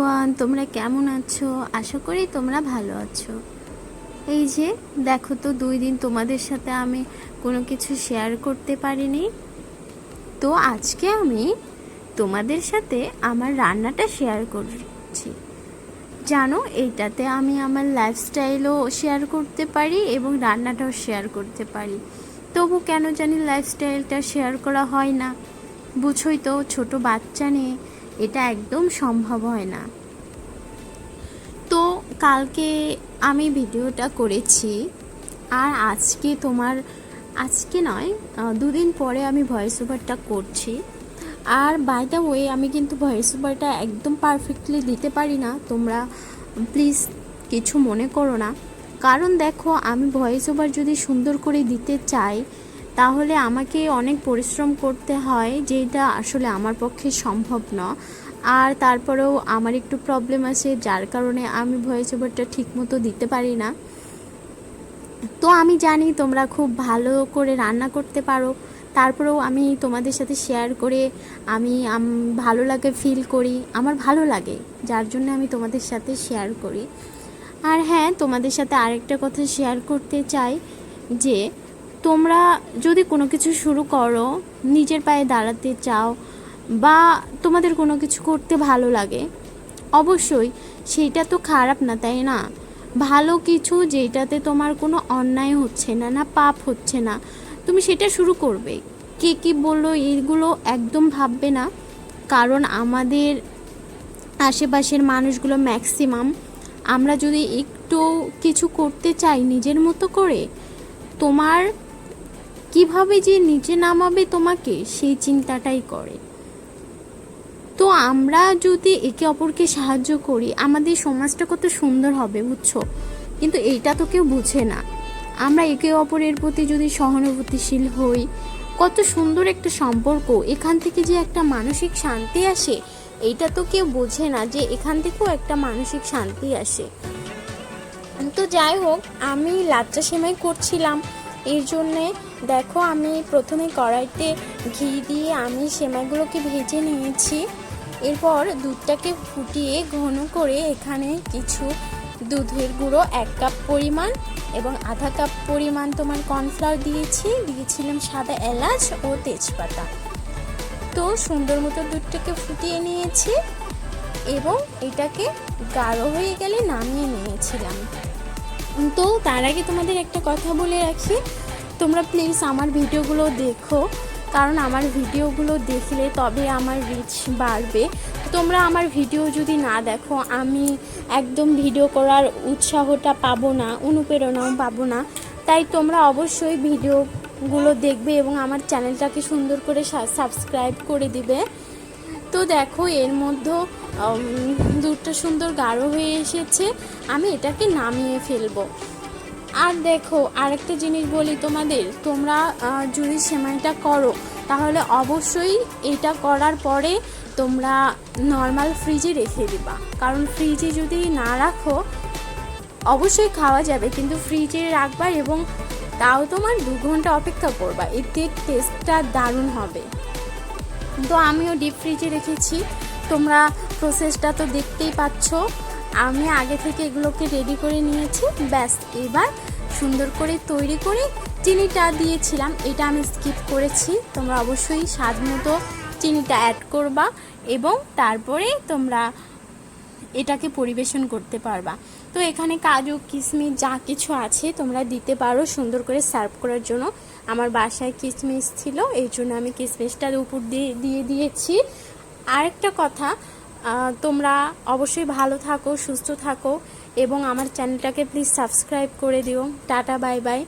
Everyone তোমরা কেমন আছো? আশা করি তোমরা ভালো আছো। এই যে, দেখো তো, দুই দিন তোমাদের সাথে আমি কোনো কিছু শেয়ার করতে পারিনি। তো আজকে আমি তোমাদের সাথে আমার রান্নাটা শেয়ার করছি। জানো এইটাতে আমি আমার লাইফস্টাইলও শেয়ার করতে পারি এবং রান্নাটাও শেয়ার করতে পারি। তবু কেন জানি লাইফস্টাইলটা শেয়ার করা হয় না। বুঝোই তো, ছোট বাচ্চা নিয়ে এটা একদম সম্ভব হয় না। তো কালকে আমি ভিডিওটা করেছি আর আজকে তোমার, আজকে নয় দুদিন পরে আমি ভয়েস ওভারটা করছি। আর বাই দ্য ওয়ে আমি কিন্তু ভয়েস ওভারটা একদম পারফেক্টলি দিতে পারি না। তোমরা প্লিজ কিছু মনে করো না। কারণ দেখো, আমি ভয়েস ওভার যদি সুন্দর করে দিতে চাই তাহলে আমাকে অনেক পরিশ্রম করতে হয়, যেটা আসলে আমার পক্ষে সম্ভব না। আর তারপরেও আমার একটু প্রবলেম আছে, যার কারণে আমি ভয়েস ওভারটা ঠিকমতো দিতে পারি না। তো আমি জানি তোমরা খুব ভালো করে রান্না করতে পারো। তারপরেও আমি তোমাদের সাথে শেয়ার করে আমি ভালো লাগে ফিল করি। আমার ভালো লাগে, যার জন্য আমি তোমাদের সাথে শেয়ার করি। আর হ্যাঁ তোমাদের সাথে আরেকটা কথা শেয়ার করতে চাই, যে তোমরা যদি কোনো কিছু শুরু করো, নিজের পায়ে দাঁড়াতে চাও বা তোমাদের কোনো কিছু করতে ভালো লাগে, অবশ্যই সেইটা তো খারাপ না, তাই না? ভালো কিছু যেটাতে তোমার কোনো অন্যায় হচ্ছে না না পাপ হচ্ছে না, তুমি সেটা শুরু করবে। কে কি বলল এইগুলো একদম ভাববে না, কারণ আমাদের আশেপাশের মানুষগুলো ম্যাক্সিমাম আমরা যদি একটু কিছু করতে চাই নিজের মতো করে, তোমার কীভাবে যে নিচে নামাবে তোমাকে, সেই চিন্তাটাই করে। তো আমরা যদি একে অপরকে সাহায্য করি, আমাদের সমাজটা কত সুন্দর হবে, বুঝছ? কিন্তু এইটা তো কেউ বুঝে না। আমরা একে অপরের প্রতি যদি সহানুভূতিশীল হই, কত সুন্দর একটা সম্পর্ক, এখান থেকে যে একটা মানসিক শান্তি আসে, এইটা তো কেউ বোঝে না যে এখান থেকেও একটা মানসিক শান্তি আসে। তো যাই হোক, আমি লাচ্চা সেমাই করছিলাম। এর জন্যে দেখো, আমি প্রথমে কড়াইতে ঘি দিয়ে আমি সেমাইগুলোকে ভেজে নিয়েছি। এরপর দুধটাকে ফুটিয়ে ঘন করে এখানে কিছু দুধের গুঁড়ো, এক কাপ পরিমাণ এবং আধা কাপ পরিমাণ তোমার কর্নফ্লাওয়ার দিয়েছি। দিয়েছিলাম সাদা এলাচ ও তেজপাতা। তো সুন্দর মতো দুধটাকে ফুটিয়ে নিয়েছি এবং এটাকে গাঢ় হয়ে গেলে নামিয়ে নিয়েছিলাম। তো তার আগে তোমাদের একটা কথা বলে রাখি তোমরা প্লিজ আমার ভিডিওগুলো দেখো, কারণ আমার ভিডিওগুলো দেখলে তবে আমার রিচ বাড়বে। তোমরা আমার ভিডিও যদি না দেখো, আমি একদম ভিডিও করার উৎসাহটা পাবো না, অনুপ্রেরণাও পাবো না। তাই তোমরা অবশ্যই ভিডিওগুলো দেখবে এবং আমার চ্যানেলটাকে সুন্দর করে সাবস্ক্রাইব করে দিবে। তো দেখো, এর মধ্যে দুধটা সুন্দর গাঢ় হয়ে এসেছে। আমি এটাকে নামিয়ে ফেলব। আর দেখো, আরেকটা জিনিস বলি তোমাদের, তোমরা যদি সেমাইটা করো, তাহলে অবশ্যই এটা করার পরে তোমরা নর্মাল ফ্রিজে রেখে দিবা। কারণ ফ্রিজে যদি না রাখো, অবশ্যই খাওয়া যাবে, কিন্তু ফ্রিজে রাখবা এবং তাও তোমার দু ঘণ্টা অপেক্ষা করবা, এতে টেস্টটা দারুণ হবে। তো আমিও ডিপ ফ্রিজে রেখেছি, তোমরা প্রসেসটা তো দেখতেই পাচ্ছ। আমি আগে থেকে এগুলোকে রেডি করে নিয়েছি। ব্যাস, এবার সুন্দর করে তৈরি করে চিনিটা দিয়েছিলাম। এটা আমি স্কিপ করেছি। তোমরা অবশ্যই স্বাদ মতো চিনিটা অ্যাড করবা এবং তারপরে তোমরা এটাকে পরিবেশন করতে পারবা। তো এখানে কাজু কিশমিশ যা কিছু আছে তোমরা দিতে পারো সুন্দর করে সার্ভ করার জন্য। আমার বাসায় কিশমিশ ছিল, এই জন্য আমি কিশমিশটার উপর দিয়ে দিয়ে দিয়েছি। আরেকটা কথা তোমরা অবশ্যই ভালো থাকো, সুস্থ থাকো এবং আমার চ্যানেলটাকে প্লিজ সাবস্ক্রাইব করে দিও। Tata bye bye